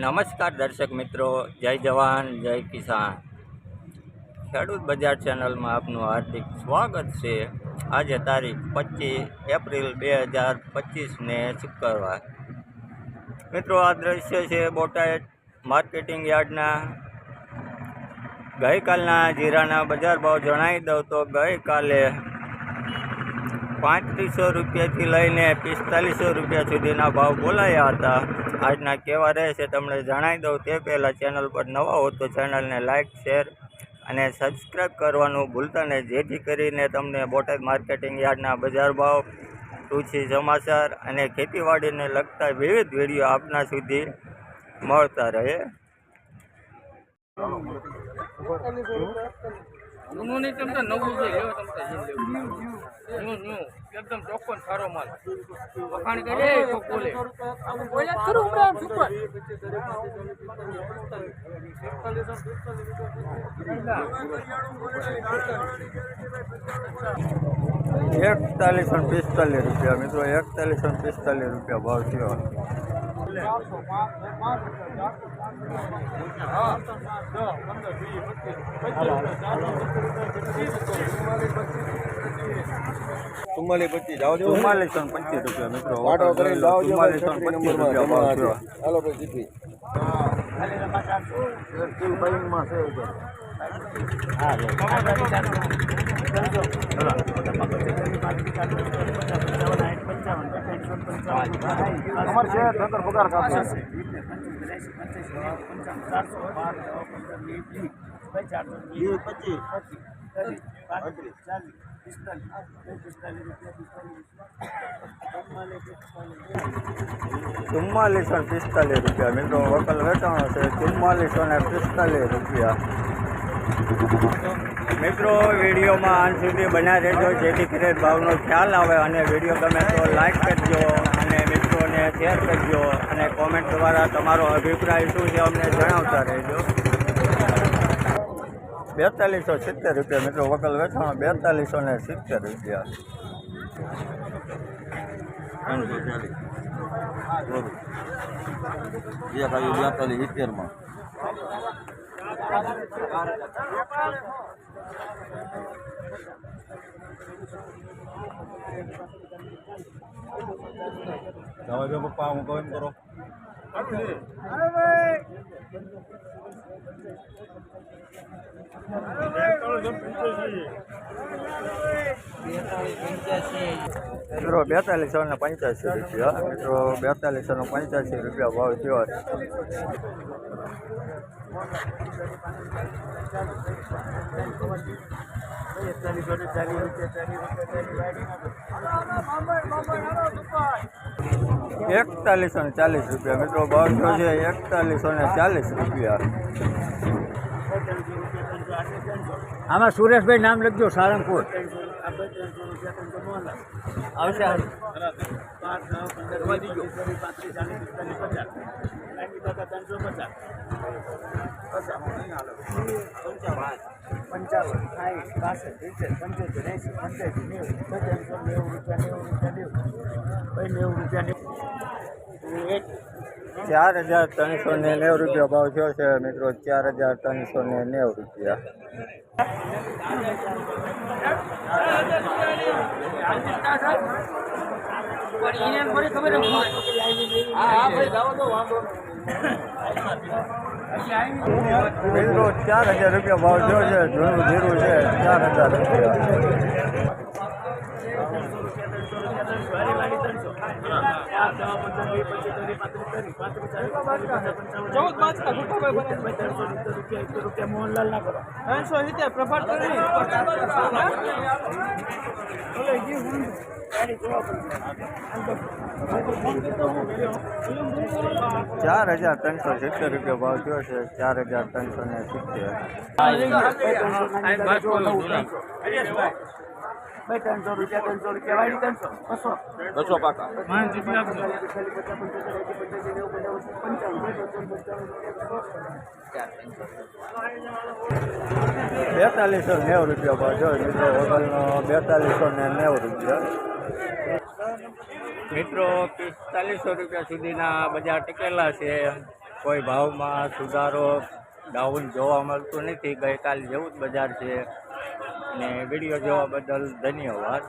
નમસ્કાર દર્શક મિત્રો, જય જવાન, જય કિસાન. ખેડૂત બજાર ચેનલમાં આપનું હાર્દિક સ્વાગત છે. આજે તારીખ પચીસ એપ્રિલ બે હજાર પચીસને શુક્રવાર. મિત્રો, આ દ્રશ્ય છે બોટાદ માર્કેટિંગ યાર્ડના. ગઈકાલના જીરાના બજાર ભાવ જણાવી દઉં તો ગઈકાલે પાંત્રીસો રૂપિયાથી લઈને પિસ્તાલીસો રૂપિયા સુધીના ભાવ બોલાયા હતા. આજના કેવા રહેશે તમને જણાવી દઉં તે પહેલાં ચેનલ પર નવા હો તો ચેનલને લાઇક શેર અને સબસ્ક્રાઈબ કરવાનું ભૂલતા નહીં. જેથી કરીને તમને બોટાદ માર્કેટિંગ યાર્ડના બજાર ભાવ, કૃષિ સમાચાર અને ખેતીવાડીને લગતા વિવિધ વીડિયો આપના સુધી મળતા રહે. જૂનું નહીં તમતા નવું છે લેવો તમતા જે લેવું ન્યુ ન્યુ એકદમ ચોખ્ખો સારો માલ. વખાણ કરે તો બોલે બોલે ખરું હમણાં સુપર એકતાલીસો અને પિસ્તાલીસ રૂપિયા મિત્રો. એકતાલીસો અને પિસ્તાલીસ રૂપિયા ભાવ થયો. ચુમ્માલીસ પચીસ જાઓ છો? ચુમ્માલીસો પચીસ રૂપિયા મિત્રો. વાટો કરી લાવો છો ચુમ્માલીસો પચીસ રૂપિયા ભાવ થયો હાલો ભાઈ અમારે છે ધંધર પગાર કાપવો ચુમ્માલીસો ને પિસ્તાલીસ રૂપિયા. મિત્રો વકલ વેચાણો છે. ચુમ્માલીસો ને પિસ્તાલીસ રૂપિયા. મિત્રો, વિડીયોમાં અંત સુધી બન્યા રહેજો. જેથી કરીને ભાવનો ખ્યાલ આવે અને વીડિયો ગમે તો લાઈક કરજો અને મિત્રોને શેર કરજો અને કોમેન્ટ દ્વારા તમારો અભિપ્રાય શું છે અમને જણાવતા રહેજો. બેતાલીસો સિત્તેર રૂપિયા મિત્રો વકલ વેચાણ, બેતાલીસો ને સિત્તેર રૂપિયા. બેતાલીસ સિત્તેરમાં. જવા દો પપ્પા હું કહું એમ કરો મિત્રો બેતાલીસો ને પંચ્યાસી રૂપિયા. મિત્રો બેતાલીસો ને પંચ્યાસી રૂપિયા ભાવ થયો એકતાલીસો ને ચાલીસ રૂપિયા. મિત્રો ભાવ થયો છે એકતાલીસો ને ચાલીસ રૂપિયા. આમાં સુરેશભાઈ નામ લખજો, સારંગપુર. આવશે પંચાવન સાઠ બાસઠ સિત્તેર પંચોતેર એંસી પંચ્યાસી નેવું પંચાવન નેવું રૂપિયા નેવું રૂપિયા નેવું નેવું રૂપિયા નેવું ચાર હજાર ત્રણસો ને નેવું રૂપિયા ભાવ થયો છે મિત્રો. ચાર હજાર ત્રણસો ને નેવું રૂપિયા. મિત્રો, ચાર હજાર રૂપિયા ભાવ થયો છે. જૂનું ધીરું છે, ચાર હજાર રૂપિયા. ચૌદ પાંચ ના રૂપિયા મોહનલાલ ના કરો ત્રણસો સિત્તેર પ્રભાત ચાર હજાર ત્રણસો સિત્તેર રૂપિયા ભાવ થયો છે. ચાર હજાર ત્રણસો ને સિત્તેર. ભાઈ ત્રણસો રૂપિયા ત્રણસો રૂપિયા. વાળી ત્રણસો બસો. બસો પાકા. બેતાલીસો નેવું રૂપિયા થયો મિત્રો હોટલનો બેતાલીસો ને નેવું રૂપિયા. મિત્રો પિસ્તાલીસો રૂપિયા સુધીના બજાર ટકેલા છે. કોઈ ભાવમાં સુધારો ડાઉન જોવા મળતું નથી. ગઈકાલ જેવું જ બજાર છે. અને વીડિયો જોવા બદલ ધન્યવાદ.